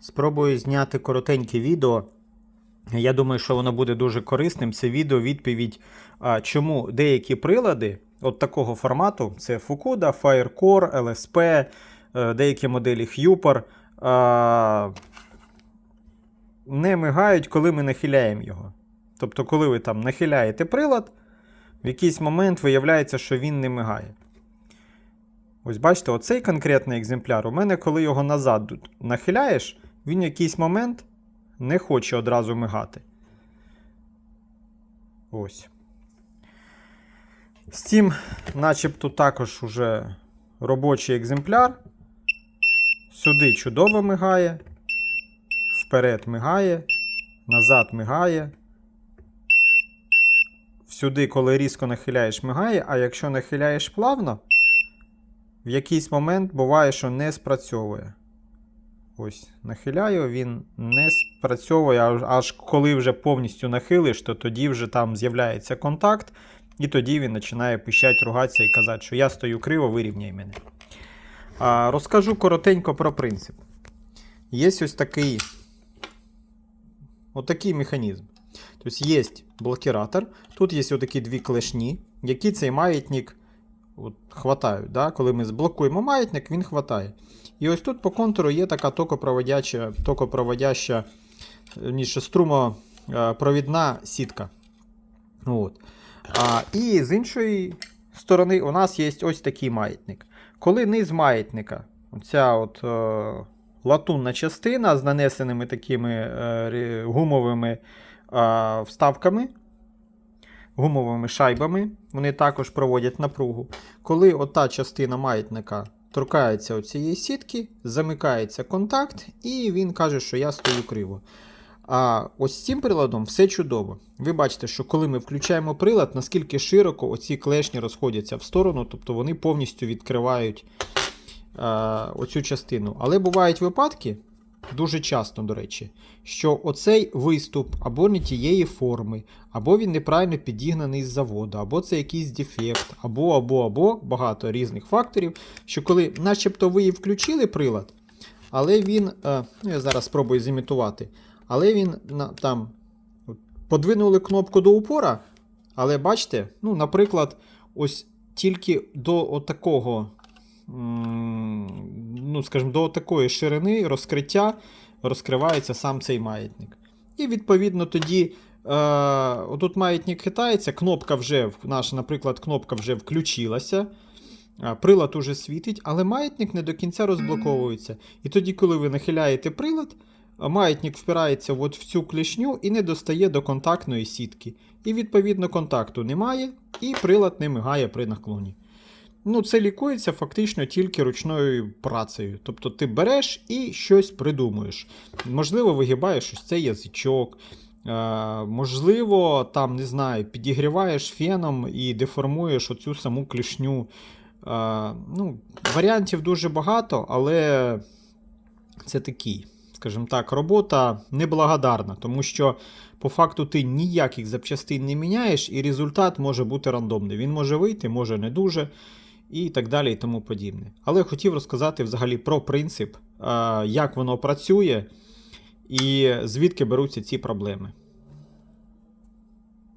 Спробую зняти коротеньке відео. Я думаю, що воно буде дуже корисним. Це відео відповідь, чому деякі прилади от такого формату: це Fukuda, Firecore, LSP, е, деякі моделі Hupar, не мигають, коли ми нахиляємо його. Тобто, коли ви там нахиляєте прилад, в якийсь момент виявляється, що він не мигає. Ось бачите, оцей конкретний екземпляр, у мене, коли його назад нахиляєш, він в якийсь момент не хоче одразу мигати. Ось. З цим, начебто, також уже робочий екземпляр. Сюди чудово мигає. Вперед мигає. Назад мигає. Сюди, коли різко нахиляєш, мигає, а якщо нахиляєш плавно, в якийсь момент буває, що не спрацьовує. Ось, нахиляю, він не спрацьовує, аж, коли вже повністю нахилиш, то тоді вже там з'являється контакт, і тоді він починає пищать, ругатися і казати, що я стою криво, вирівняй мене. А, розкажу коротенько про принцип. Є ось такий, отакий механізм. Тобто є блокіратор, тут є отакі дві клешні, які цей маятник от, хватають. Да? Коли ми зблокуємо маятник, він хватає. І ось тут по контуру є така токопроводяча, токопроводяща, ніж струмопровідна сітка. От. А, і з іншої сторони у нас є ось такий маятник. Коли низ маятника, оця от, е, латунна частина з нанесеними такими е, гумовими е, вставками, гумовими шайбами, вони також проводять напругу. Коли ота частина маятника торкається цієї сітки, замикається контакт, і він каже, що я стою криво. А ось з цим приладом все чудово. Ви бачите, що коли ми включаємо прилад, наскільки широко оці клешні розходяться в сторону, тобто вони повністю відкривають е, оцю частину. Але бувають випадки, дуже часто, до речі, що оцей виступ або не тієї форми, або він неправильно підігнаний з заводу, або це якийсь дефект, або, або, або багато різних факторів, що коли начебто ви і включили прилад, але він, е, ну я зараз спробую зімітувати, але він там подвинули кнопку до упора, але бачите, ну, наприклад, ось тільки до отакого, ну, скажімо, до такої ширини розкриття розкривається сам цей маятник. І відповідно тоді. Е, отут маятник хитається, кнопка вже, наша, наприклад, кнопка вже включилася. Прилад уже світить, але маятник не до кінця розблоковується. І тоді, коли ви нахиляєте прилад, маятник впирається от в цю клешню і не достає до контактної сітки. І відповідно контакту немає, і прилад не мигає при наклоні. Ну, це лікується фактично тільки ручною працею. Тобто ти береш і щось придумуєш. Можливо, вигибаєш ось цей язичок. Е, можливо, там, не знаю, підігріваєш феном і деформуєш оцю саму клішню. Е, ну, варіантів дуже багато, але це такий, скажімо так, робота неблагодарна, тому що по факту ти ніяких запчастин не міняєш, і результат може бути рандомний. Він може вийти, може не дуже, і так далі, і тому подібне. Але хотів розказати взагалі про принцип, як воно працює і звідки беруться ці проблеми.